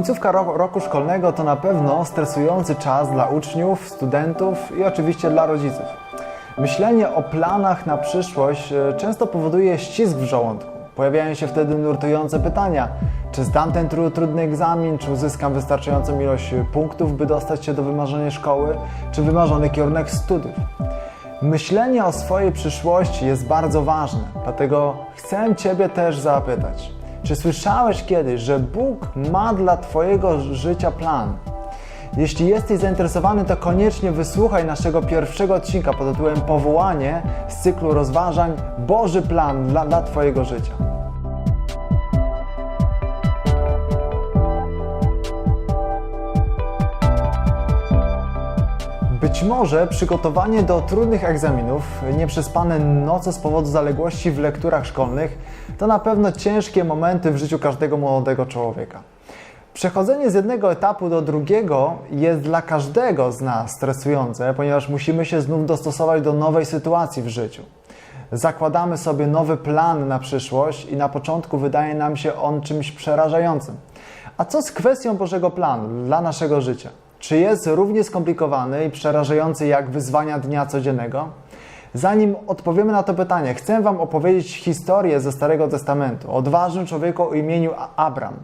Końcówka ro- roku szkolnego to na pewno stresujący czas dla uczniów, studentów i oczywiście dla rodziców. Myślenie o planach na przyszłość e, często powoduje ścisk w żołądku. Pojawiają się wtedy nurtujące pytania: czy zdam ten tru- trudny egzamin, czy uzyskam wystarczającą ilość punktów, by dostać się do wymarzonej szkoły, czy wymarzony kierunek studiów. Myślenie o swojej przyszłości jest bardzo ważne, dlatego chcę Ciebie też zapytać: czy słyszałeś kiedyś, że Bóg ma dla Twojego życia plan? Jeśli jesteś zainteresowany, to koniecznie wysłuchaj naszego pierwszego odcinka pod tytułem Powołanie z cyklu rozważań Boży plan dla, dla Twojego życia. Być może przygotowanie do trudnych egzaminów, nieprzespane noce z powodu zaległości w lekturach szkolnych to na pewno ciężkie momenty w życiu każdego młodego człowieka. Przechodzenie z jednego etapu do drugiego jest dla każdego z nas stresujące, ponieważ musimy się znów dostosować do nowej sytuacji w życiu. Zakładamy sobie nowy plan na przyszłość i na początku wydaje nam się on czymś przerażającym. A co z kwestią Bożego planu dla naszego życia? Czy jest równie skomplikowany i przerażający jak wyzwania dnia codziennego? Zanim odpowiemy na to pytanie, chcę Wam opowiedzieć historię ze Starego Testamentu odważnym człowieku o imieniu Abram.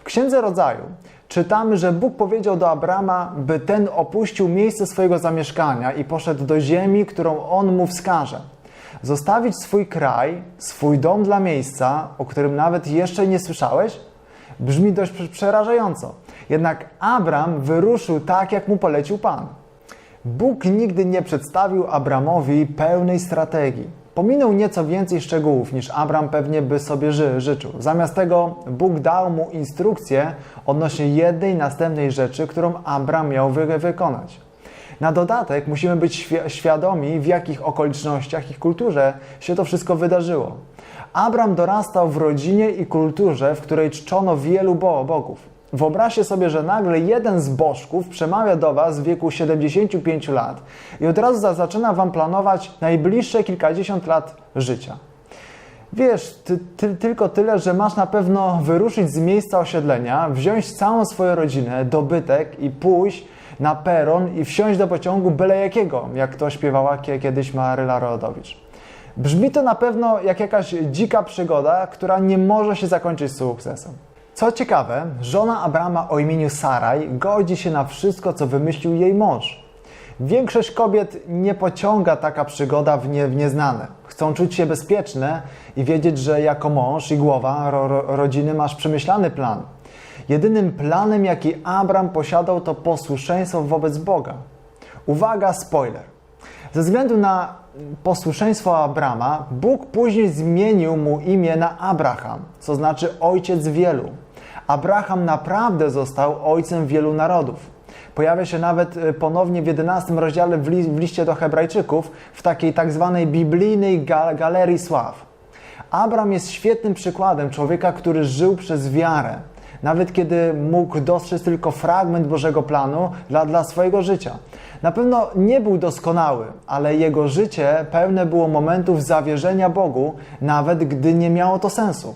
W Księdze Rodzaju czytamy, że Bóg powiedział do Abrama, by ten opuścił miejsce swojego zamieszkania i poszedł do ziemi, którą on mu wskaże. Zostawić swój kraj, swój dom dla miejsca, o którym nawet jeszcze nie słyszałeś? Brzmi dość prze- przerażająco. Jednak Abram wyruszył tak, jak mu polecił Pan. Bóg nigdy nie przedstawił Abramowi pełnej strategii. Pominął nieco więcej szczegółów niż Abram pewnie by sobie ży życzył. Zamiast tego Bóg dał mu instrukcję odnośnie jednej następnej rzeczy, którą Abram miał wy wykonać. Na dodatek musimy być świ świadomi, w jakich okolicznościach i kulturze się to wszystko wydarzyło. Abram dorastał w rodzinie i kulturze, w której czczono wielu bo bogów. Wyobraźcie sobie, że nagle jeden z bożków przemawia do Was w wieku 75 lat i od razu za- zaczyna Wam planować najbliższe kilkadziesiąt lat życia. Wiesz, ty, ty, tylko tyle, że masz na pewno wyruszyć z miejsca osiedlenia, wziąć całą swoją rodzinę, dobytek i pójść na peron i wsiąść do pociągu byle jakiego, jak to śpiewała kie- kiedyś Maryla Rodowicz. Brzmi to na pewno jak jakaś dzika przygoda, która nie może się zakończyć sukcesem. Co ciekawe, żona Abrama o imieniu Saraj godzi się na wszystko, co wymyślił jej mąż. Większość kobiet nie pociąga taka przygoda w, nie, w nieznane. Chcą czuć się bezpieczne i wiedzieć, że jako mąż i głowa ro, ro, rodziny masz przemyślany plan. Jedynym planem, jaki Abram posiadał, to posłuszeństwo wobec Boga. Uwaga, spoiler. Ze względu na posłuszeństwo Abrama, Bóg później zmienił mu imię na Abraham, co znaczy ojciec wielu. Abraham naprawdę został ojcem wielu narodów. Pojawia się nawet y, ponownie w 11 rozdziale w, li, w liście do Hebrajczyków w takiej tak zwanej biblijnej ga, galerii sław. Abram jest świetnym przykładem człowieka, który żył przez wiarę, nawet kiedy mógł dostrzec tylko fragment Bożego planu dla, dla swojego życia. Na pewno nie był doskonały, ale jego życie pełne było momentów zawierzenia Bogu, nawet gdy nie miało to sensu.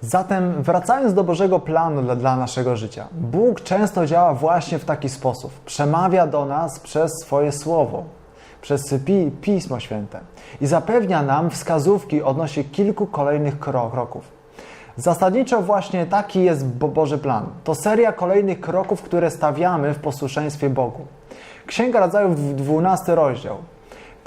Zatem, wracając do Bożego planu dla, dla naszego życia, Bóg często działa właśnie w taki sposób. Przemawia do nas przez swoje słowo, przez pi, Pismo Święte i zapewnia nam wskazówki odnośnie kilku kolejnych kro- kroków. Zasadniczo właśnie taki jest Bo- Boży plan. To seria kolejnych kroków, które stawiamy w posłuszeństwie Bogu. Księga Rodzaju, 12 rozdział.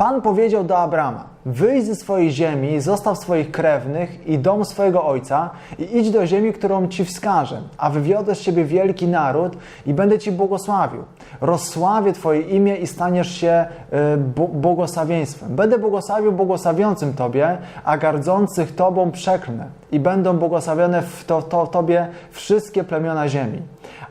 Pan powiedział do Abrama: Wyjdź ze swojej ziemi, zostaw swoich krewnych i dom swojego ojca i idź do ziemi, którą ci wskażę, a wywiodę z ciebie wielki naród i będę ci błogosławił. Rozsławię twoje imię i staniesz się y, błogosławieństwem. Będę błogosławił błogosławiącym tobie, a gardzących tobą przeklnę i będą błogosławione w to, to, tobie wszystkie plemiona ziemi.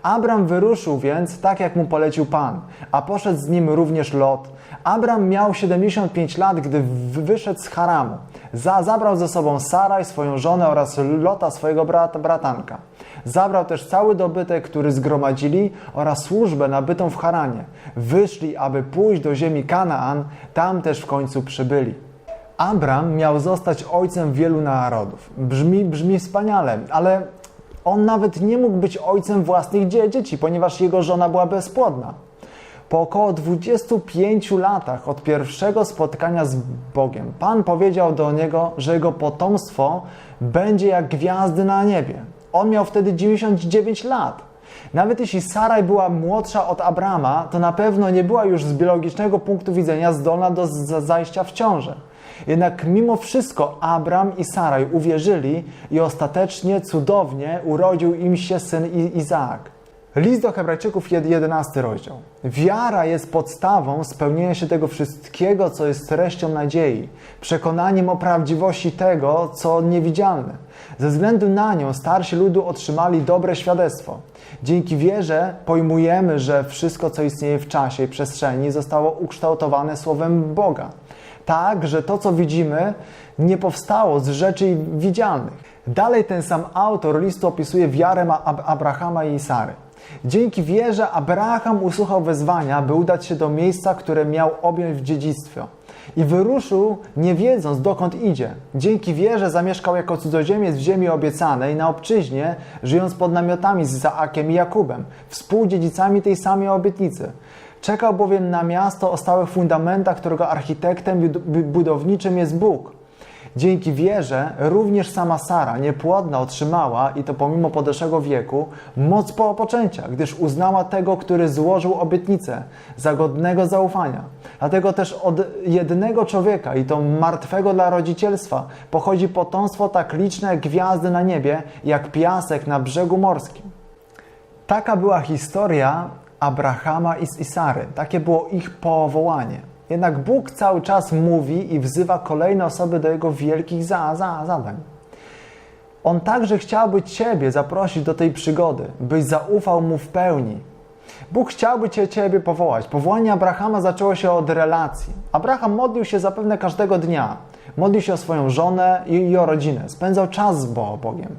Abram wyruszył więc tak, jak mu polecił Pan, a poszedł z nim również Lot. Abram miał 75 lat, gdy wy- wyszedł z Haramu. Za, zabrał ze sobą Saraj, swoją żonę oraz Lota, swojego brata, bratanka. Zabrał też cały dobytek, który zgromadzili oraz służbę nabytą w Haranie. Wyszli, aby pójść do ziemi Kanaan, tam też w końcu przybyli. Abram miał zostać ojcem wielu narodów. Brzmi, brzmi wspaniale, ale On nawet nie mógł być ojcem własnych dzie- dzieci, ponieważ jego żona była bezpłodna. Po około 25 latach od pierwszego spotkania z Bogiem, Pan powiedział do niego, że jego potomstwo będzie jak gwiazdy na niebie. On miał wtedy 99 lat. Nawet jeśli Saraj była młodsza od Abrama, to na pewno nie była już z biologicznego punktu widzenia zdolna do zajścia w ciążę. Jednak mimo wszystko Abram i Saraj uwierzyli i ostatecznie cudownie urodził im się syn Izaak. List do Hebrajczyków, jed- 11 rozdział. Wiara jest podstawą spełnienia się tego wszystkiego, co jest treścią nadziei, przekonaniem o prawdziwości tego, co niewidzialne. Ze względu na nią starsi ludu otrzymali dobre świadectwo. Dzięki wierze pojmujemy, że wszystko, co istnieje w czasie i przestrzeni, zostało ukształtowane słowem Boga. Tak, że to, co widzimy, nie powstało z rzeczy widzialnych. Dalej ten sam autor listu opisuje wiarę Ab- Abrahama i Sary. Dzięki wierze Abraham usłuchał wezwania, by udać się do miejsca, które miał objąć w dziedzictwo. I wyruszył, nie wiedząc dokąd idzie. Dzięki wierze zamieszkał jako cudzoziemiec w ziemi obiecanej na obczyźnie, żyjąc pod namiotami z Zaakiem i Jakubem, współdziedzicami tej samej obietnicy. Czekał bowiem na miasto o stałych fundamentach, którego architektem bud- budowniczym jest Bóg. Dzięki wierze również sama Sara, niepłodna, otrzymała, i to pomimo podeszłego wieku, moc po poczęcia, gdyż uznała tego, który złożył obietnicę, za godnego zaufania. Dlatego też od jednego człowieka, i to martwego dla rodzicielstwa, pochodzi potomstwo tak liczne jak gwiazdy na niebie, jak piasek na brzegu morskim. Taka była historia Abrahama i Sary. Takie było ich powołanie. Jednak Bóg cały czas mówi i wzywa kolejne osoby do Jego wielkich za, za, zadań. On także chciałby Ciebie zaprosić do tej przygody, byś zaufał Mu w pełni. Bóg chciałby Cię, Ciebie powołać. Powołanie Abrahama zaczęło się od relacji. Abraham modlił się zapewne każdego dnia. Modlił się o swoją żonę i, i o rodzinę. Spędzał czas z Bo- Bogiem.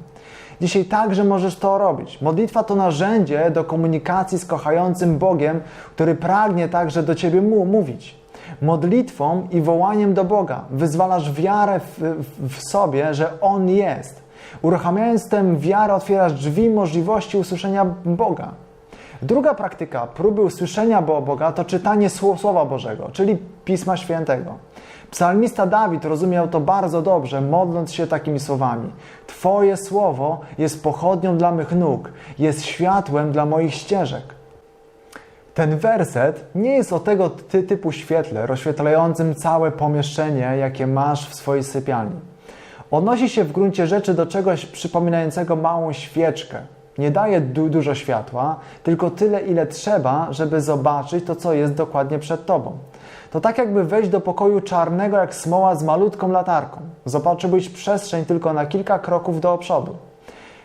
Dzisiaj także możesz to robić. Modlitwa to narzędzie do komunikacji z kochającym Bogiem, który pragnie także do Ciebie mu mówić. Modlitwą i wołaniem do Boga wyzwalasz wiarę w, w, sobie, że On jest. Uruchamiając tę wiarę, otwierasz drzwi możliwości usłyszenia Boga. Druga praktyka próby usłyszenia Bo- Boga to czytanie Sło- Słowa Bożego, czyli Pisma Świętego. Psalmista Dawid rozumiał to bardzo dobrze, modląc się takimi słowami: Twoje słowo jest pochodnią dla mych nóg, jest światłem dla moich ścieżek. Ten werset nie jest o tego ty typu świetle, rozświetlającym całe pomieszczenie, jakie masz w swojej sypialni. Odnosi się w gruncie rzeczy do czegoś przypominającego małą świeczkę. Nie daje du dużo światła, tylko tyle, ile trzeba, żeby zobaczyć to, co jest dokładnie przed tobą. To tak jakby wejść do pokoju czarnego jak smoła z malutką latarką. Zobaczyłbyś przestrzeń tylko na kilka kroków do przodu.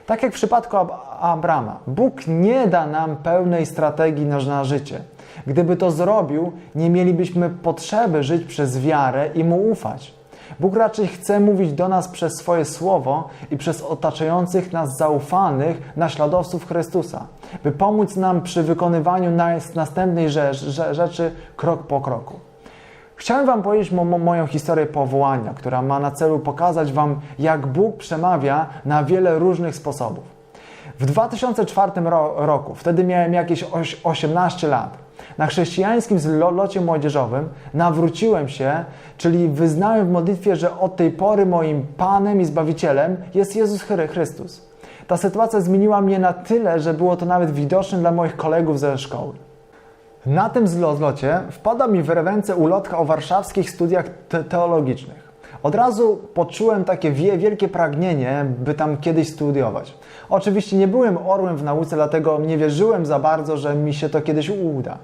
Tak jak w przypadku Ab Abrama, Bóg nie da nam pełnej strategii na, na życie. Gdyby to zrobił, nie mielibyśmy potrzeby żyć przez wiarę i mu ufać. Bóg raczej chce mówić do nas przez swoje słowo i przez otaczających nas zaufanych naśladowców Chrystusa, by pomóc nam przy wykonywaniu nas- następnej rzecz, rze- rzeczy krok po kroku. Chciałem Wam powiedzieć mo mo moją historię powołania, która ma na celu pokazać Wam, jak Bóg przemawia na wiele różnych sposobów. W 2004 ro roku, wtedy miałem jakieś oś 18 lat, na chrześcijańskim zlocie młodzieżowym nawróciłem się, czyli wyznałem w modlitwie, że od tej pory moim Panem i Zbawicielem jest Jezus Chry- Chrystus. Ta sytuacja zmieniła mnie na tyle, że było to nawet widoczne dla moich kolegów ze szkoły. Na tym zlo- zlocie wpada mi w ręce ulotka o warszawskich studiach te teologicznych. Od razu poczułem takie wie wielkie pragnienie, by tam kiedyś studiować. Oczywiście nie byłem orłem w nauce, dlatego nie wierzyłem za bardzo, że mi się to kiedyś uda.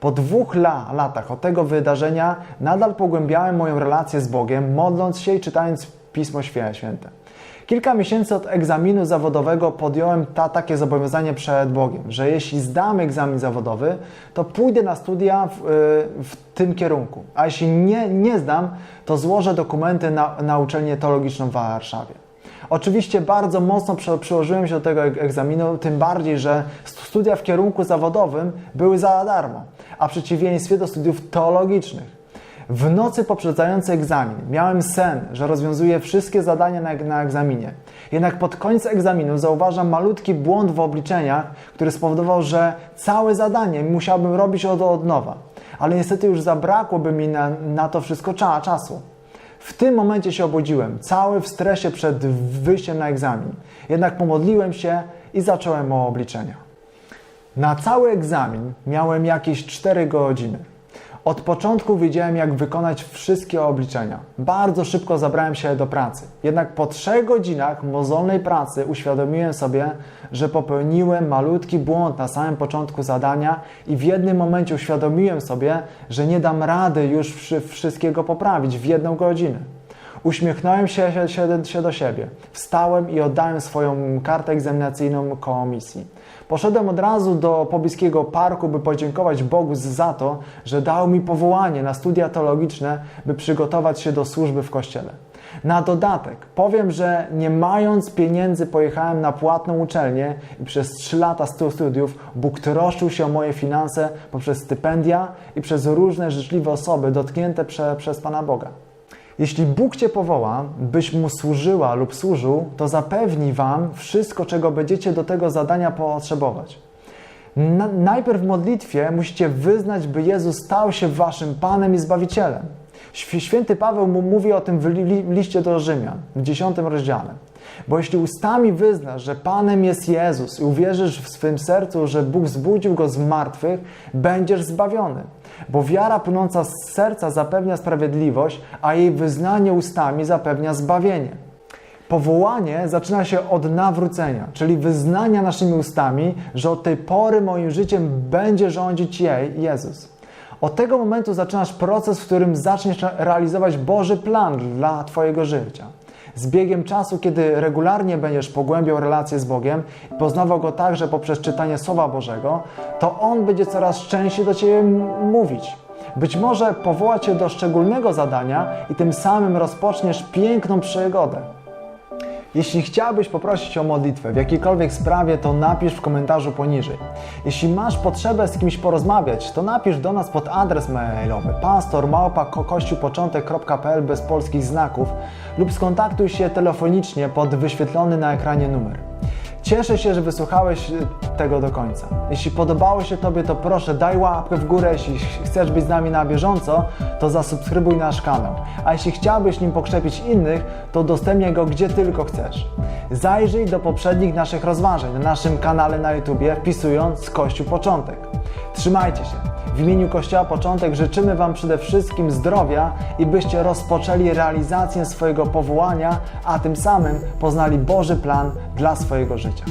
Po dwóch la latach od tego wydarzenia nadal pogłębiałem moją relację z Bogiem, modląc się i czytając Pismo Święte. Kilka miesięcy od egzaminu zawodowego podjąłem ta, takie zobowiązanie przed Bogiem, że jeśli zdam egzamin zawodowy, to pójdę na studia w, y, w tym kierunku, a jeśli nie, nie zdam, to złożę dokumenty na, na uczelnię teologiczną w Warszawie. Oczywiście bardzo mocno przy, przyłożyłem się do tego eg- egzaminu, tym bardziej, że studia w kierunku zawodowym były za darmo, a w przeciwieństwie do studiów teologicznych. W nocy poprzedzającej egzamin miałem sen, że rozwiązuję wszystkie zadania na, na egzaminie. Jednak pod koniec egzaminu zauważam malutki błąd w obliczeniach, który spowodował, że całe zadanie musiałbym robić od, od nowa. Ale niestety już zabrakłoby mi na, na to wszystko cza, czasu. W tym momencie się obudziłem, cały w stresie przed wyjściem na egzamin. Jednak pomodliłem się i zacząłem o obliczenia. Na cały egzamin miałem jakieś 4 godziny. Od początku wiedziałem, jak wykonać wszystkie obliczenia. Bardzo szybko zabrałem się do pracy. Jednak po 3 godzinach mozolnej pracy uświadomiłem sobie, że popełniłem malutki błąd na samym początku zadania i w jednym momencie uświadomiłem sobie, że nie dam rady już wszy- wszystkiego poprawić w jedną godzinę. Uśmiechnąłem się, się, się do siebie. Wstałem i oddałem swoją kartę egzaminacyjną komisji. Poszedłem od razu do pobliskiego parku, by podziękować Bogu za to, że dał mi powołanie na studia teologiczne, by przygotować się do służby w kościele. Na dodatek powiem, że nie mając pieniędzy pojechałem na płatną uczelnię i przez 3 lata stu- studiów Bóg troszczył się o moje finanse poprzez stypendia i przez różne życzliwe osoby dotknięte prze, przez Pana Boga. Jeśli Bóg Cię powoła, byś Mu służyła lub służył, to zapewni Wam wszystko, czego będziecie do tego zadania potrzebować. Na, najpierw w modlitwie musicie wyznać, by Jezus stał się Waszym Panem i Zbawicielem. Św- Święty Paweł mu mówi o tym w li, li, liście do Rzymian, w dziesiątym rozdziale. Bo jeśli ustami wyznasz, że Panem jest Jezus i uwierzysz w swym sercu, że Bóg zbudził Go z martwych, będziesz zbawiony. Bo wiara płynąca z serca zapewnia sprawiedliwość, a jej wyznanie ustami zapewnia zbawienie. Powołanie zaczyna się od nawrócenia, czyli wyznania naszymi ustami, że od tej pory moim życiem będzie rządzić jej Jezus. Od tego momentu zaczynasz proces, w którym zaczniesz realizować Boży plan dla Twojego życia. Z biegiem czasu, kiedy regularnie będziesz pogłębiał relacje z Bogiem poznawał Go także poprzez czytanie Słowa Bożego, to On będzie coraz częściej do Ciebie mówić. Być może powoła Cię do szczególnego zadania i tym samym rozpoczniesz piękną przygodę. Jeśli chciałbyś poprosić o modlitwę w jakiejkolwiek sprawie, to napisz w komentarzu poniżej. Jeśli masz potrzebę z kimś porozmawiać, to napisz do nas pod adres mailowy pastormałpa.kościółpoczątek.pl bez polskich znaków lub skontaktuj się telefonicznie pod wyświetlony na ekranie numer. Cieszę się, że wysłuchałeś y, tego do końca. Jeśli podobało się Tobie, to proszę daj łapkę w górę. Jeśli chcesz być z nami na bieżąco, to zasubskrybuj nasz kanał. A jeśli chciałbyś nim pokrzepić innych, to udostępniaj go gdzie tylko chcesz. Zajrzyj do poprzednich naszych rozważań na naszym kanale na YouTubie, wpisując Kościół Początek. Trzymajcie się. W imieniu Kościoła Początek życzymy Wam przede wszystkim zdrowia i byście rozpoczęli realizację swojego powołania, a tym samym poznali Boży plan dla swojego życia.